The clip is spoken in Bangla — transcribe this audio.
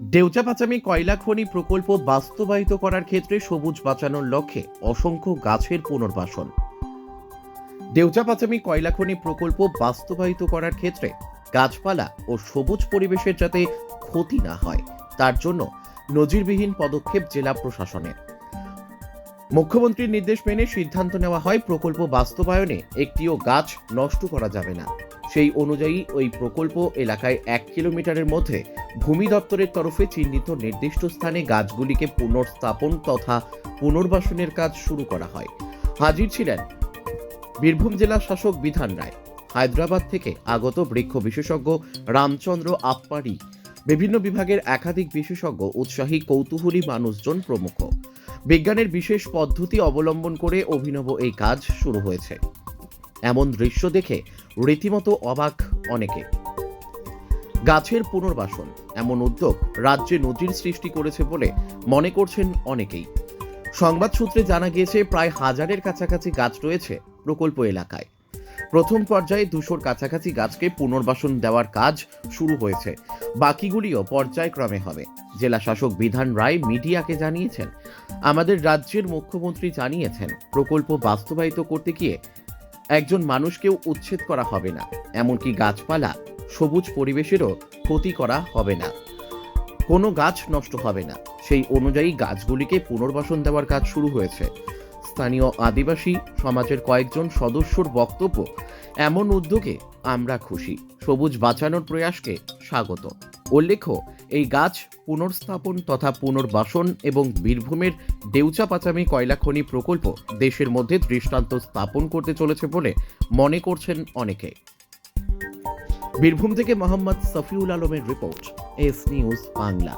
দেউচাপাচামি কয়লা খনি প্রকল্প বাস্তবায়িত করার ক্ষেত্রে সবুজ বাঁচানোর লক্ষ্যে অসংখ্য গাছের পুনর্বাসন। দেউচাপাচামি কয়লা খনি প্রকল্প বাস্তবায়িত করার ক্ষেত্রে গাছপালা ও সবুজ পরিবেশের যাতে ক্ষতি না হয়, তার জন্য নজিরবিহীন পদক্ষেপ জেলা প্রশাসনের। মুখ্যমন্ত্রীর নির্দেশ মেনে সিদ্ধান্ত নেওয়া হয় প্রকল্প বাস্তবায়নে একটিও গাছ নষ্ট করা যাবে না। সেই অনুযায়ী ওই প্রকল্প এলাকায় এক কিলোমিটারের মধ্যে ভূমি দপ্তরের তরফে চিহ্নিত নির্দিষ্ট স্থানে গাছগুলিকে পুনর্স্থাপন তথা পুনর্বাসনের কাজ শুরু করা হয়। হাজির ছিলেন বীরভূম জেলা শাসক বিধান রায়, হায়দ্রাবাদ থেকে আগত বৃক্ষ বিশেষজ্ঞ রামচন্দ্র আপ্পারি বিভিন্ন বিভাগের একাধিক বিশেষজ্ঞ, উৎসাহী, কৌতূহলী মানুষজন প্রমুখ। বিজ্ঞানের বিশেষ পদ্ধতি অবলম্বন করে অভিনব এই কাজ শুরু হয়েছে। এমন দৃশ্য দেখে রীতিমতো অবাক অনেকে। গাছের পুনর্বাসন, এমন উদ্যোগ রাজ্যে নজির সৃষ্টি করেছে বলে মনে করছেন অনেকেই। সংবাদ সূত্রে জানা গিয়েছে, প্রায় হাজারের কাছাকাছি গাছ রয়েছে প্রকল্প এলাকায়। প্রথম পর্যায়ে দুশোর কাছাকাছি গাছকে পুনর্বাসন দেওয়ার কাজ শুরু হয়েছে। বাকিগুলিও পর্যায়ক্রমে হবে। জেলা শাসক বিধান রায় মিডিয়াকে জানিয়েছেন, আমাদের রাজ্যের মুখ্যমন্ত্রী জানিয়েছেন, প্রকল্প বাস্তবায়িত করতে গিয়ে একজন মানুষকেও উচ্ছেদ করা হবে না। এমনকি গাছপালা, সবুজ পরিবেশেরও ক্ষতি করা হবে না। কোনো গাছ নষ্ট হবে না। সেই অনুযায়ী গাছগুলিকে পুনর্বাসন দেওয়ার কাজ শুরু হয়েছে। স্থানীয় আদিবাসী সমাজের কয়েকজন সদস্যর বক্তব্য এমন উদ্যোগে আমরা খুশি। সবুজ বাঁচানোর প্রয়াসকে স্বাগত। উল্লেখ্য, এই গাছ পুনর্স্থাপন তথা পুনর্বাসন এবং বীরভূমের দেউচা পাচামি কয়লা খনি প্রকল্প দেশের মধ্যে দৃষ্টান্ত স্থাপন করতে চলেছে বলে মনে করছেন অনেকে। বীরভূম থেকে মোহাম্মদ সফিউল আলমের রিপোর্ট, এস নিউজ বাংলা।